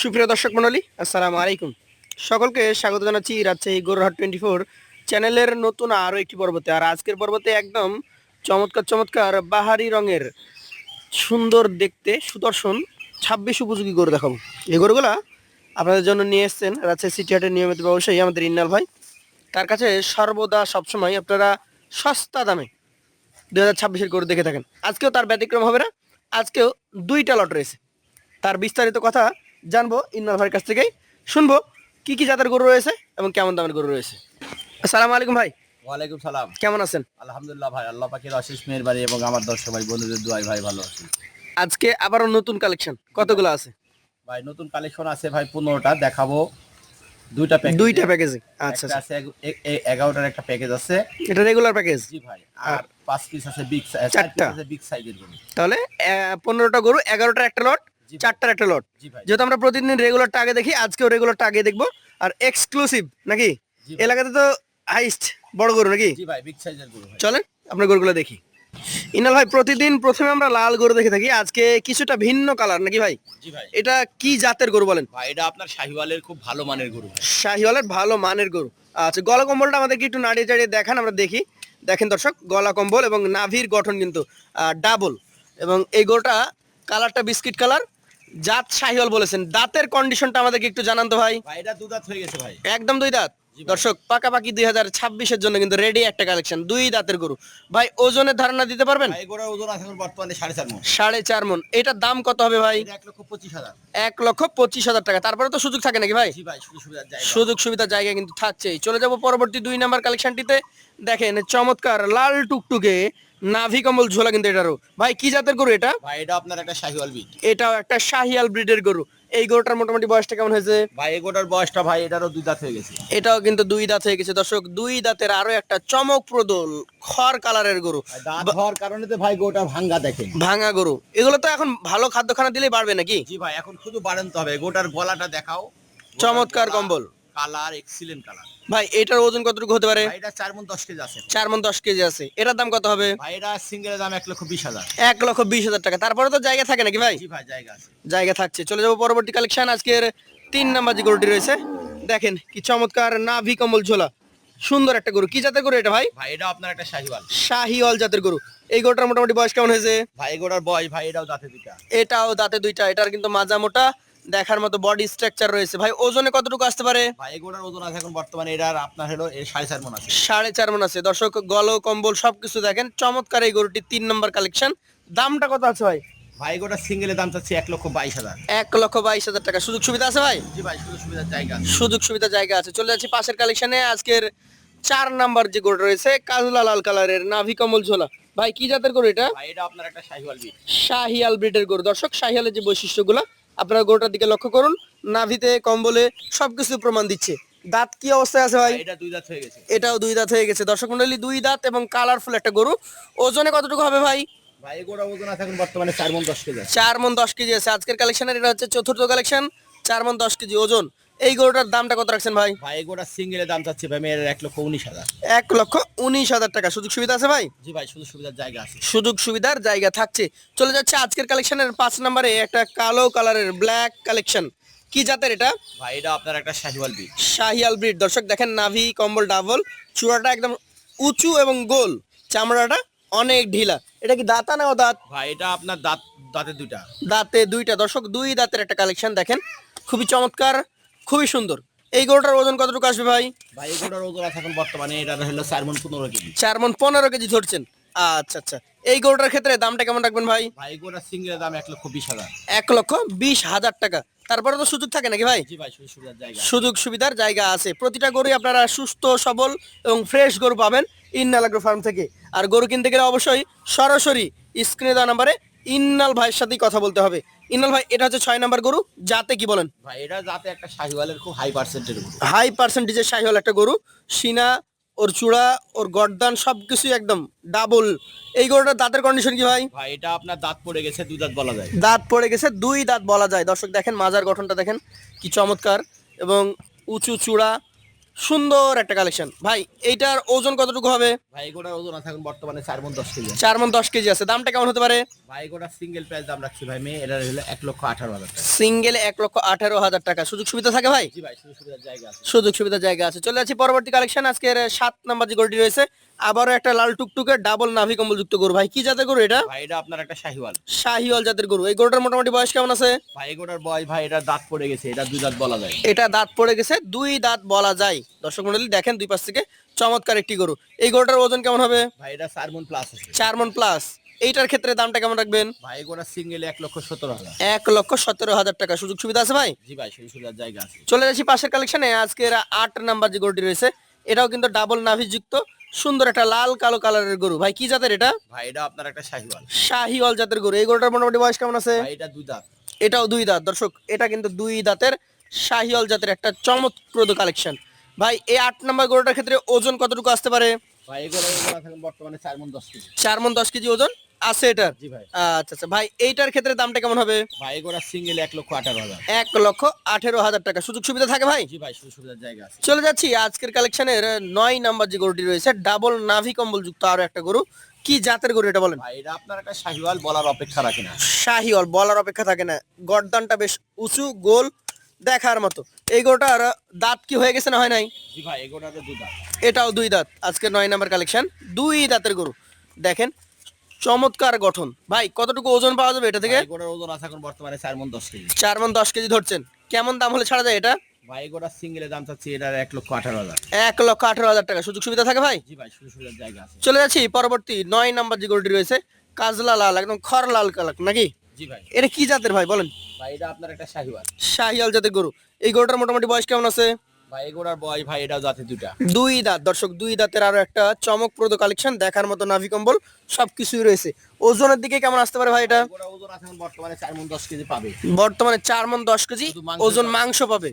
সুপ্রিয় দর্শক মণ্ডলী, আসসালামু আলাইকুম। সকলকে স্বাগত জানাচ্ছি রাজশাহী গরুহাট টোয়েন্টি ফোর চ্যানেলের নতুন আরও একটি পর্বতে। আর আজকের পর্বতে একদম চমৎকার চমৎকার বাহারি রঙের সুন্দর দেখতে, সুদর্শন ছাব্বিশ উপযোগী গরু দেখাবো। এই গরুগুলা আপনাদের জন্য নিয়ে এসছেন রাজশাহী সিটি হাটের নিয়মিত ব্যবসায়ী আমাদের ইন্নাল ভাই। তার কাছে সর্বদা সবসময় আপনারা সস্তা দামে দু হাজার ছাব্বিশের গরু দেখে থাকেন। আজকেও তার ব্যতিক্রম হবে না, আজকেও দুইটা লট রয়েছে। তার বিস্তারিত কথা জানব ইন্নাল ভাইয়ের কাছ থেকেই। শুনব কি কি জাতের গরু রয়েছে এবং কেমন দামের গরু রয়েছে। আসসালামু আলাইকুম ভাই। ওয়ালাইকুম সালাম। কেমন আছেন? আলহামদুলিল্লাহ ভাই আল্লাহ পাকের অশেষ মেহেরবাড়ি এবং আমার দর্শক ভাই বন্ধুদের দুয়াই ভাই ভালো আছে। আজকে আবারও নতুন কালেকশন কতগুলো আছে? ভাই নতুন কালেকশন আছে ভাই পনেরোটা দেখাবো। দুইটা প্যাকেজ দুইটা প্যাকেজে আচ্ছা আচ্ছা। আছে এগ- এ- এ- এগারোটার একটা প্যাকেজ আছে। এটা রেগুলার প্যাকেজ জি ভাই আর পাঁচ পিস আছে বিগ চারটা। আছে বিগ সাইজের গরু। তাহলে পনেরোটা গরু এগারোটার একটা লট। চারটার একটা লট যেহেতু আমরা প্রতিদিন রেগুলারটা আগে দেখি আজকেও রেগুলারটা আগে দেখব। আর এক্সক্লুসিভ নাকি? এলাকাতে তো হাইস্ট বড় গরু নাকি? চলেন আমরা গরুগুলো দেখি। ইনাল ভাই প্রতিদিন প্রথমে আমরা লাল গরু দেখে থাকি। আজকে কিছুটা ভিন্ন কালার নাকি ভাই? এটা কি জাতের গরু বলেন? ভাই এটা আপনার শাহিওয়ালের খুব ভালো মানের গরু। শাহিওয়ালের ভালো মানের গরু। আচ্ছা গলা কম্বলটা আমাদেরকে একটু নাড়িয়ে চাড়িয়ে দেখান আমরা দেখি। দেখেন দর্শক গলা কম্বল এবং নাভির গঠন কিন্তু ডাবল এবং এই গরুটা কালারটা বিস্কিট কালার জাত শাহিওয়াল বলেছেন। দাঁতের কন্ডিশনটা আমাদেরকে একটু জানান তো ভাই। ভাই এটা দুধাত হয়ে গেছে ভাই। একদম দুই দাঁত। দর্শক পাকাপাকি দুই হাজার ছাব্বিশের জন্য কিন্তু রেডি একটা কালেকশন দুই দাঁতের গরু। ভাই ওজনের ধারণা দিতে পারবেন? ওজন আছে বর্তমানে সাড়ে চার মন। সাড়ে চার মন। এটার দাম কত হবে ভাই? এক লক্ষ পঁচিশ হাজার। এক লক্ষ পঁচিশ হাজার টাকা। তারপরে তো সুযোগ থাকে নাকি ভাই? সুযোগ সুবিধার জায়গা। কিন্তু থাকছেই। চলে যাব পরবর্তী দুই নাম্বার কালেকশনটিতে দেখেন চমৎকার লাল টুকটুকে নাভি কম্বল ঝোলা কিন্তু এটারও। ভাই কি জাতের গরু এটা? ভাই এটা আপনার একটা শাহিওয়াল বিট এটাও একটা শাহিয়াল ব্রিডের গরু। এই গরুটার মোটামুটি বয়সটা কেমন হয়েছে? ভাই এগোটার বয়সটা ভাই এটারও দুই দাঁত হয়ে গেছে। এটাও কিন্তু দুই দাঁত হয়ে গেছে। দর্শক দুই দাঁতের আরও একটা চমকপ্রদ খড় কালারের গরু। দাঁত হওয়ার কারণে তো ভাই গোটা ভাঙ্গা দেখেন। ভাঙা গরু। এগুলো তো এখন ভালো খাদ্য খানা দিলেই বাড়বে নাকি? জি ভাই এখন শুধু বাড়াতে হবে। গোটার গলাটা দেখাও। চমৎকার কম্বল। Colour excellent colour. ভাই এটার ওজন কতটুকু হতে পারে? এটা চার মন দশ কেজি আছে। চার মন দশ কেজি আছে। এটার দাম কত হবে? ভাই এটা সিঙ্গেলের দাম এক লক্ষ বিশ হাজার। এক লক্ষ বিশ হাজার টাকা। তারপরে তো জায়গা থাকে নাকি ভাই? জি ভাই জায়গা আছে। জায়গা থাকছে। চলে যাব পরবর্তী কালেকশন আজকের তিন নাম্বার যে গরুটি রয়েছে দেখেন কি চমৎকার নাভি কম্বল ঝোলা। সুন্দর একটা গরু। কি জাতের গরু এটা ভাই? ভাই এটা আপনার একটা শাহিওয়াল। শাহিওয়াল জাতের গরু। এই গরুটার মোটামুটি বয়স কেমন হয়েছে? ভাই এগোটার বয়স ভাই এটাও দাঁতে দুটা এটাও দাঁতে দুইটা। এটার কিন্তু মাজা মোটা। দেখার মতো বডি স্ট্রাকচার রয়েছে। ভাই ওজনে কতটুকু আসতে পারে? ভাই এগোটার ওজন আছে এখন বর্তমানে এটার আপনার হলো এর সাড়ে চার মন আছে। সাড়ে চার মন আছে। দর্শক গল কম্বল সবকিছু দেখেন। চমৎকার এই গরুটি তিন নম্বর কালেকশন দামটা কত আছে ভাই? ভাই এগোটা সিঙ্গেলের দাম চাচ্ছি এক লক্ষ বাইশ হাজার। এক লক্ষ বাইশ হাজার টাকা। সুযোগ সুবিধা আছে ভাই? জি ভাই সুযোগ সুবিধার জায়গা আছে। সুযোগ সুবিধা জায়গা আছে। চলে যাচ্ছি পাশের কালেকশনে আজকের চার নাম্বার যে গরু রয়েছে কাজলা লাল কালারের নাভি কমল ঝোলা। ভাই কি জাতের গরু এটা? ভাই এটা আপনার একটা শাহিওয়াল বিট শাহিয়াল ব্রিডের গরু। দর্শক শাহিয়ালের যে বৈশিষ্ট্যগুলো আপনারা গরুটার দিকে লক্ষ্য করুন নাভিতে কম্বলে সবকিছু প্রমাণ দিচ্ছে। দাঁত কি অবস্থায় আছে ভাই? এটা দুই দাঁত হয়ে গেছে। এটাও দুই দাঁত হয়ে গেছে। দর্শক মন্ডলী দুই দাঁত এবং কালারফুল একটা গরু। ওজনে কতটুকু হবে ভাই? ভাই গোড়া ওজন আছে এখন বর্তমানে চার মন দশ কেজি আছে। চার মন দশ কেজি আছে। আজকের কালেকশনের এটা হচ্ছে চতুর্থ কালেকশন চার মন দশ কেজি ওজন। এই গরুটার দামটা কত রাখছেন ভাই? ভাই এগোটা সিঙ্গেলের দাম চাচ্ছি ভাই মেয়ের এক লক্ষ উনিশ হাজার। এক লক্ষ উনিশ হাজার টাকা। সুযোগ সুবিধা আছে ভাই? জি ভাই শুধু সুবিধার জায়গা আছে। সুযোগ সুবিধার জায়গা থাকছে। চলে যাচ্ছে আজকের কালেকশনের পাঁচ নম্বরে একটা কালো কালারের ব্ল্যাক কালেকশন কি জাতের এটা? ভাই এটা আপনার একটা শাহিওয়াল বিট শাহিয়াল ব্রিড দর্শক দেখেন নাভি কম্বল ডাবল। চূড়াটা একদম উঁচু এবং গোল। চামড়াটা অনেক ঢিলা। এটা কি দাঁতা না ও দাঁত ভাই এটা আপনার দাঁত দাঁতে দুইটা। দাঁতে দুইটা। দর্শক দুই দাঁতের একটা কালেকশন দেখেন। খুবই চমৎকার। খুবই সুন্দর। এই গরুটার ওজন কতটুকু আসবে ভাই? ভাই এগোটার ওজন এখন বর্তমানে এটা হলো চার মন পনেরো কেজি। চার মন পনেরো কেজি ধরছেন। আচ্ছা আচ্ছা। এই গরুটার ক্ষেত্রে দামটা কেমন রাখবেন ভাই? ভাই এগোটার সিঙ্গেলের দাম এক লক্ষ বিশ হাজার। এক লক্ষ বিশ হাজার টাকা। তারপরে তো সুযোগ থাকে নাকি ভাই? জি ভাই শুধু সুবিধার জায়গা সুযোগ সুবিধার জায়গা আছে। প্রতিটা গরুই আপনারা সুস্থ সবল এবং ফ্রেশ গরু পাবেন ইন্নাল আগ্রো ফার্ম থেকে। আর গরু কিনতে গেলে অবশ্যই সরাসরি স্ক্রিনে দেওয়া নাম্বারে ইন্নাল ভাইয়ের সাথেই কথা বলতে হবে। ইন্নাল ভাই এটা হচ্ছে ছয় নাম্বার গরু। যাতে কি বলেন? ভাই এটা যাতে একটা শাহিওয়ালের খুব হাই পার্সেন্টের হাই পার্সেন্টেজের শাহিওয়াল একটা গরু। সিনা ওর চূড়া ওর গর্দান সব কিছুই একদম ডাবল এই গরুটার দাঁতের কন্ডিশন কি ভাই? ভাই এটা আপনার দাঁত পড়ে গেছে দুই দাঁত বলা যায়। দাঁত পড়ে গেছে দুই দাঁত বলা যায়। দর্শক দেখেন মাজার গঠনটা দেখেন কি চমৎকার। এবং উঁচু চূড়া সুন্দর একটা কালেকশন ভাই এইটার ওজন কতটুকু হবে? ভাই গোটার ওজন আছে এখন বর্তমানে চার মন দশ কেজি। চার মন দশ কেজি আছে। দামটা কেমন হতে পারে? ভাই গোটা সিঙ্গেল প্রাইস দাম রাখছি ভাই। মেয়ে এটা হলো এক লক্ষ আঠারো হাজার টাকা। সিঙ্গেল এক লক্ষ আঠারো হাজার টাকা। সুযোগ সুবিধা থাকে ভাই? জি ভাই সুযোগ সুবিধার জায়গা আছে। সুযোগ সুবিধার জায়গা আছে। চলে যাচ্ছি পরবর্তী কালেকশন আজকের সাত নাম্বার যে গরুটি রয়েছে আবারও একটা লাল টুকটুকে ডাবল নাভি কম্বল যুক্ত গরু। ভাই কি জাতের গরু এটা? ভাই এটা আপনার একটা শাহিওয়াল। শাহিওয়াল জাতের গরু। এই গরুটার মোটামুটি বয়স কেমন আছে? ভাই এগুলোর বয় ভাই এটা দাঁত পড়ে গেছে এটা দুই দাঁত বলা যায়। এটা দাঁত পড়ে গেছে দুই দাঁত বলা যায়। দর্শক মন্ডলী দেখেন দুই পাশ থেকে চমৎকার একটি গরু। এই গরুটার ওজন কেমন হবে? ভাই এটা চার মন প্লাস আছে। চার মন প্লাস এইটার ক্ষেত্রে দামটা কেমন রাখবেন? ভাই এগুলো সিঙ্গেল এক লক্ষ সতেরো হাজার। এক লক্ষ সতেরো হাজার টাকা। সুযোগ সুবিধা আছে ভাই? জি ভাই সুযোগ সুবিধার জায়গা আছে। চলে যাচ্ছি পাশের কালেকশনে আজকের আট নাম্বার যে গরুটি রয়েছে এটাও কিন্তু ডাবল নাভি যুক্ত সুন্দর একটা লাল কালো কালারের গরু। ভাই কি জাতের এটা? ভাই এটা আপনার একটা শাহিওয়াল। শাহিওয়াল জাতের গরু। এই গরুটার মোটামুটি বয়স কেমন আছে? ভাই এটা দুই দাঁত। এটাও দুই দাঁত। দর্শক এটা কিন্তু দুই দাঁতের শাহিওয়াল জাতের একটা চমৎপ্রদ কালেকশন। ভাই এই আট নম্বর গরুটার ক্ষেত্রে ওজন কতটুকু আসতে পারে? ভাই এগুলো এখন বর্তমানে কেজি। ওজন আছে এটার? জি ভাই। আচ্ছা আচ্ছা। ভাই এইটার ক্ষেত্রে দামটা কেমন হবে? ভাই এগুলো সিঙ্গেল এক লক্ষ আঠারো হাজার। এক লক্ষ আঠেরো হাজার টাকা। সুযোগ সুবিধা থাকে ভাই? জি ভাই সুযোগ সুবিধার জায়গা আছে। চলে যাচ্ছি। আজকের কালেকশনের নয় নাম্বার যে গরুটি রয়েছে ডাবল নাভি কম্বল যুক্ত আরও একটা গরু। কি জাতের গরু এটা বলেন? ভাই এটা আপনার একটা শাহিওয়াল বলার অপেক্ষা রাখে না। শাহিওয়াল বলার অপেক্ষা থাকে না। গর্দানটা বেশ উঁচু গোল দেখার মতো। এই গরুটার দাঁত কি হয়ে গেছে না হয় নাই? এটাও দুই দাঁত। আজকে নয় নাম্বার কালেকশন দুই দাঁতের গরু। দেখেন চমৎকার গঠন। ভাই কতটুকু ওজন পাওয়া যাবে এটা থেকে? ভাই ওজন আছে এখন বর্তমানে চার মন দশ কেজি। চার মন দশ কেজি ধরছেন। কেমন দাম হলে ছাড়া যায় এটা? ভাই এগুলোর সিঙ্গেলের দাম চাচ্ছি এটার এক লক্ষ আঠারো হাজার। এক লক্ষ আঠারো হাজার টাকা। সুযোগ সুবিধা থাকে ভাই? জি ভাই সুযোগ সুবিধার জায়গা আছে। চলে যাচ্ছি পরবর্তী নয় নাম্বার যে গরুটি রয়েছে কাজলা লাল একদম খর লাল কালার নাকি? জি ভাই। এটা কি জাতের ভাই বলেন? ভাই এটা আপনার একটা শাহিওয়াল। শাহিয়াল জাতের গরু। এই গরুটার মোটামুটি বয়স কেমন আছে? ভাই এগুলোর বয় ভাই এটা জাতি দুটা দুই দাঁত দর্শক দুই দাঁতের আরও একটা চমকপ্রদ কালেকশন দেখার মতো নাভি কম্বল সবকিছুই রয়েছে। ওজনের দিকে কেমন আসতে পারে ভাই এটা? ওজন আছে বর্তমানে মন কেজি পাবে। বর্তমানে চার মন দশ কেজি ওজন মাংস পাবে।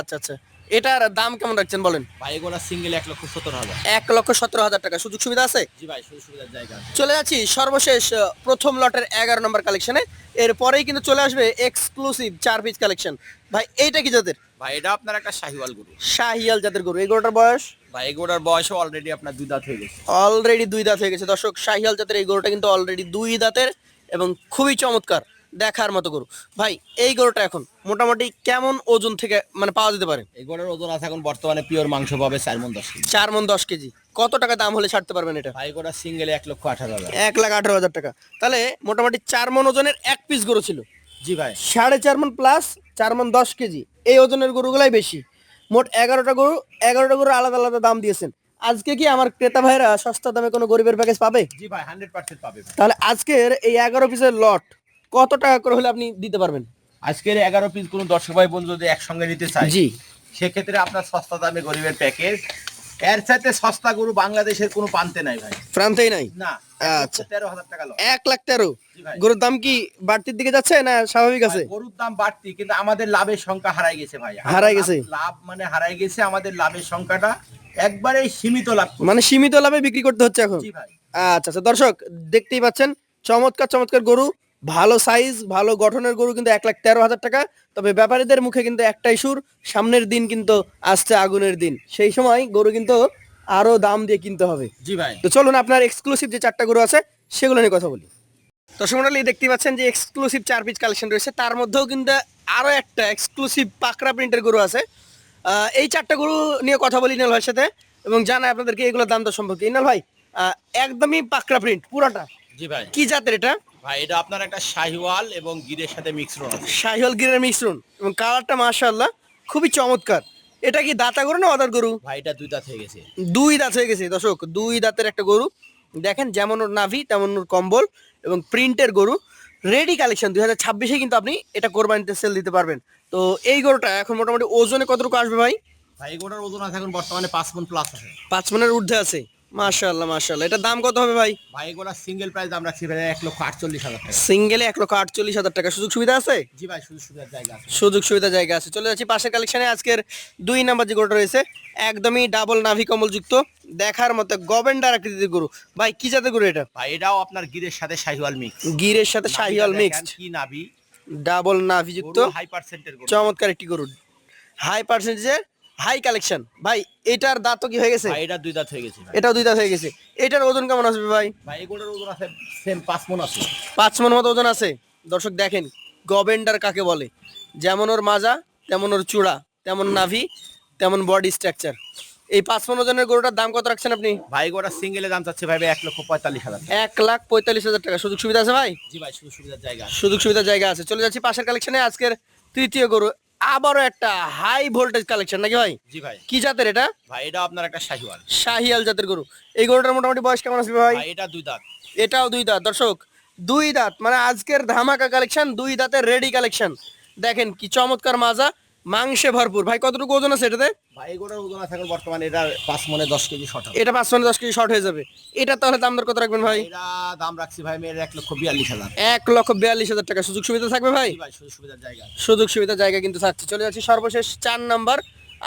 আচ্ছা আচ্ছা। এটার দাম কেমন রাখছেন বলেন? ভাই এগুলোর সিঙ্গেল এক লক্ষ সত্তর হাজার। এক লক্ষ সতেরো হাজার টাকা। সুযোগ সুবিধা আছে? জি ভাই সুযোগ সুবিধার জায়গা চলে যাচ্ছি সর্বশেষ প্রথম লটের এগারো নম্বর কালেকশনে এরপরেই কিন্তু চলে আসবে এক্সক্লুসিভ চার পিস কালেকশন ভাই এইটা কি জাতের? ভাই এটা আপনার একটা শাহিওয়াল গরু। শাহিয়াল জাতের গরু। এই গরুটার বয়স? ভাই এগুলোর বয়সও অলরেডি আপনার দুই দাঁত হয়ে গেছে। অলরেডি দুই দাঁত হয়ে গেছে। দর্শক শাহিয়াল জাতের এই গরুটা কিন্তু অলরেডি দুই দাঁতের এবং খুবই চমৎকার। দেখার মতো গরু। ভাই এই গরুটা এখন মোটামুটি কেমন ওজন থেকে মানে পাওয়া যেতে পারে? এগুলোর ওজন আছে এখন বর্তমানে পিওর মাংস পাবে চার মন দশ কেজি। চার মন দশ কেজি। কত টাকা দাম হলে ছাড়তে পারবেন এটা? ভাই এগুলোর সিঙ্গেল এক লক্ষ আঠারো হাজার। এক লাখ আঠারো হাজার টাকা। তাহলে মোটামুটি চার মন ওজনের এক পিস গরু ছিল। জি ভাই। সাড়ে চার মন প্লাস চার মন দশ কেজি। এই ওজনের গরুগুলাই বেশি। মোট এগারোটা গরু এগারোটা গরু আলাদা আলাদা দাম দিয়েছেন। আজকে কি আমার ক্রেতা ভাইরা সস্তা দামে কোনো গরিবের প্যাকেজ পাবে? জি ভাই হান্ড্রেড পার্সেন্ট পাবে তাহলে আজকের এই এগারো পিসের লট কত টাকা করে হলে আপনি দিতে পারবেন? আজকের এগারো পিস কোনো দর্শক ভাই বন্ধু যদি একসঙ্গে নিতে চায় জি। সেক্ষেত্রে আপনার সস্তা দামে গরিবের প্যাকেজ এর সাথে সস্তা গরু বাংলাদেশের কোনো প্রান্তে নাই ভাই। প্রান্তেই নাই? না আচ্ছা। তেরো হাজার টাকা এক লাখ তেরো? গরুর দাম কি বাড়তির দিকে যাচ্ছে না স্বাভাবিক আছে? গরুর দাম বাড়তি কিন্তু আমাদের লাভের সংখ্যা হারাই গেছে ভাই। হারাই গেছে? লাভ- মানে হারাই গেছে আমাদের লাভের সংখ্যাটা একবারে সীমিত লাভ মানে সীমিত লাভে বিক্রি করতে হচ্ছে এখন? ভাই। আচ্ছা আচ্ছা। দর্শক দেখতেই পাচ্ছেন চমৎকার চমৎকার গরু। ভালো সাইজ ভালো গঠনের গরু কিন্তু এক লাখ তেরো হাজার টাকা তবে ব্যাপারীদের মুখে কিন্তু একটাই সুর সামনের দিন কিন্তু আসছে আগুনের দিন। সেই সময় গরু কিন্তু আরও দাম দিয়ে কিনতে হবে। জি ভাই। তো চলুন আপনার এক্সক্লুসিভ যে চারটা গরু আছে সেগুলো নিয়ে কথা বলি। দর্শক মন্ডলী দেখতে পাচ্ছেন যে এক্সক্লুসিভ চার পিস কালেকশন রয়েছে। তার মধ্যেও কিন্তু আরও একটা এক্সক্লুসিভ পাকড়া প্রিন্টের গরু আছে। এই চারটা গরু নিয়ে কথা বলি ইনাল ভাইয়ের সাথে এবং জানাই আপনাদেরকে এগুলোর দাম দর সম্পর্কে। ইনাল ভাই একদমই পাকড়া প্রিন্ট পুরাটা। জি ভাই। কি জাতের এটা? ভাই এটা আপনার একটা শাহিওয়াল এবং গিরের সাথে মিক্সড আছে। শাহিওয়াল গিরের মিশ্রণ এবং কালারটা মাশাআল্লাহ খুবই চমৎকার। এটা কি দাতা গরু না অদার গরু? ভাই এটা দুই দাঁত হয়ে গেছে। দুই দাঁত হয়ে গেছে দর্শক দুই দাঁতের একটা গরু। দেখেন যেমন ওর নাভি তেমন ওর কম্বল এবং প্রিন্টের গরু। রেডি কালেকশন দুই হাজার ছাব্বিশে কিন্তু আপনি এটা কোরবানিতে সেল দিতে পারবেন। তো এই গরুটা এখন মোটামুটি ওজনে কতটুকু আসবে ভাই? ভাই এগুলোর ওজন আছে এখন বর্তমানে পাঁচ মন প্লাস আছে। পাঁচ মনের ঊর্ধ্বে আছে। মাশাআল্লাহ মাশাআল্লাহ। এটার দাম কত হবে ভাই? ভাই এগুলোর সিঙ্গেল প্রাইস দাম রাখছি ভাই এক লক্ষ আটচল্লিশ হাজার টাকা। সিঙ্গেলে এক লক্ষ আটচল্লিশ হাজার টাকা। সুযোগ সুবিধা আছে? জি ভাই সুযোগ সুবিধার জায়গা আছে। সুযোগ সুবিধা জায়গা আছে। চলে যাচ্ছি পাশের কালেকশনে আজকের দুই নাম্বার যে গরুটা রয়েছে একদমই ডাবল নাভি কমল যুক্ত। দেখার মতো গভেন্ডার আকৃতির গরু। ভাই কি জাতের গরু এটা? ভাই এটাও আপনার গিরের সাথে শাহিওয়াল মিক্স গিরের সাথে শাহিওয়াল মিক্সড কি নাবি ডাবল নাভি যুক্ত হাই পার্সেন্টের গরু। চমৎকার একটি গরু। হাই পার্সেন্টেজের হাই কালেকশন ভাই এটার দাঁত কি হয়ে গেছে? এটা দুই দাঁত হয়ে গেছে এটাও দুই দাঁত হয়ে গেছে। এটার ওজন কেমন আসবে ভাই? ভাই এগুলোর ওজন আছে সেম পাঁচ মন আছে। পাঁচ মন মতো ওজন আছে। দর্শক দেখেন গবেন্ডার কাকে বলে? যেমন ওর মাজা তেমন ওর চূড়া তেমন নাভি তেমন বডি স্ট্রাকচার এই পাঁচ মন ওজনের গরুটার দাম কত রাখছেন আপনি? ভাই গোটা সিঙ্গেলের দাম চাচ্ছে ভাই এক লক্ষ পঁয়তাল্লিশ হাজার এক লাখ পঁয়তাল্লিশ হাজার টাকা। সুযোগ সুবিধা আছে ভাই? জি ভাই শুধু সুবিধার জায়গা সুযোগ সুবিধার জায়গা আছে। চলে যাচ্ছি পাশের কালেকশনে আজকের তৃতীয় গরু আবারও একটা হাই ভোল্টেজ কালেকশন নাকি ভাই? জি ভাই। কি জাতের এটা? ভাই এটা আপনার একটা শাহিওয়াল। শাহিয়াল জাতের গরু। এই গরুটার মোটামুটি বয়স কেমন আসবে ভাই? ভাই এটা দুই দাঁত। এটাও দুই দাঁত। দর্শক দুই দাঁত। মানে আজকের ধামাকা কালেকশন দুই দাঁতের রেডি কালেকশন দেখেন কি চমৎকার মাজা। মাংসে ভরপুর। ভাই কতটুকু ওজন আছে এটাতে? ভাই এগুলোর ওজন আছে এখন বর্তমানে এটা পাঁচ মনে দশ কেজি শর্ট এটা পাঁচ মনে দশ কেজি শর্ট হয়ে যাবে। এটা তাহলে দাম দর কত রাখবেন ভাই? এটা দাম রাখছি ভাই মেয়ের এক লক্ষ বিয়াল্লিশ হাজার। এক লক্ষ বিয়াল্লিশ হাজার টাকা। সুযোগ সুবিধা থাকবে ভাই? শুধু সুবিধার জায়গা সুযোগ সুবিধার জায়গা কিন্তু থাকছে। চলে যাচ্ছি সর্বশেষ চার নাম্বার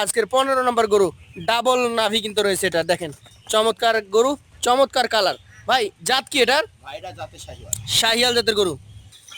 আজকের পনেরো নম্বর গরু। ডাবল নাভি কিন্তু রয়েছে এটা দেখেন। চমৎকার গরু চমৎকার কালার। ভাই জাত কি এটার? ভাই এটা জাতে শাহিওয়াল। শাহিয়াল জাতের গরু।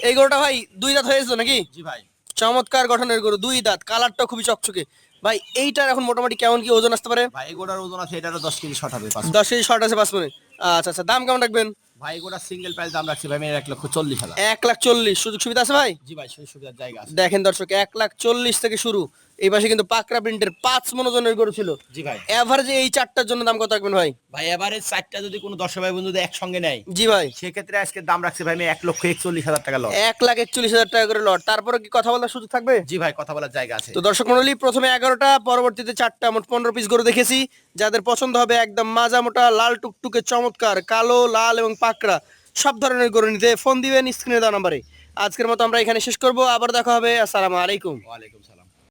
এই গরুটা ভাই দুই দাঁত হয়েছে নাকি? জি ভাই। চমৎকার গঠনের গরু দুই দাঁত কালারটা খুবই চকচকে। ভাই এইটার এখন মোটামুটি কেমন কি ওজন আসতে পারে? ভাই গোটার ওজন আছে এটারও দশ কেজি শর্ট হবে দশ কেজি শর্ট আছে পাঁচ মিনিট আচ্ছা আচ্ছা দাম কেমন রাখবেন? ভাই গোটা সিঙ্গেল প্রাইস দাম রাখছি ভাই এক লক্ষ চল্লিশ হাজার। এক লাখ চল্লিশ সুযোগ সুবিধা আছে ভাই? জি ভাই সুযোগ সুবিধার জায়গা আছে। দেখেন দর্শক এক লাখ চল্লিশ থেকে শুরু। এই পাশে কিন্তু পাকরা প্রিন্টের পাঁচ মনোজনের গরু ছিল। জি ভাই। এভারেজে এই চারটার জন্য দাম কত রাখবেন ভাই? ভাই এবারে চারটা যদি কোনো দশ ভাই বন্ধু একসঙ্গে নেয় জি ভাই। সেক্ষেত্রে আজকে দাম রাখছি ভাই আমি এক লক্ষ একচল্লিশ হাজার টাকা লস এক লাখ একচল্লিশ হাজার টাকা করে লট। তারপরে কি কথা বলার সুযোগ থাকবে? জি ভাই কথা বলার জায়গা আছে। তো দর্শক মন্ডলী প্রথমে এগারোটা পরবর্তীতে চারটা মোট পনেরো পিস গরু দেখেছি। যাদের পছন্দ হবে একদম মাজা মোটা লাল টুকটুকে চমৎকার কালো লাল এবং পাকড়া সব ধরনের গরু নিতে ফোন দিবেন স্ক্রিনে দেওয়া নাম্বারে। আজকের মতো আমরা এখানে শেষ করব। আবার দেখা হবে। আসসালামু আলাইকুম। ওয়ালাইকুম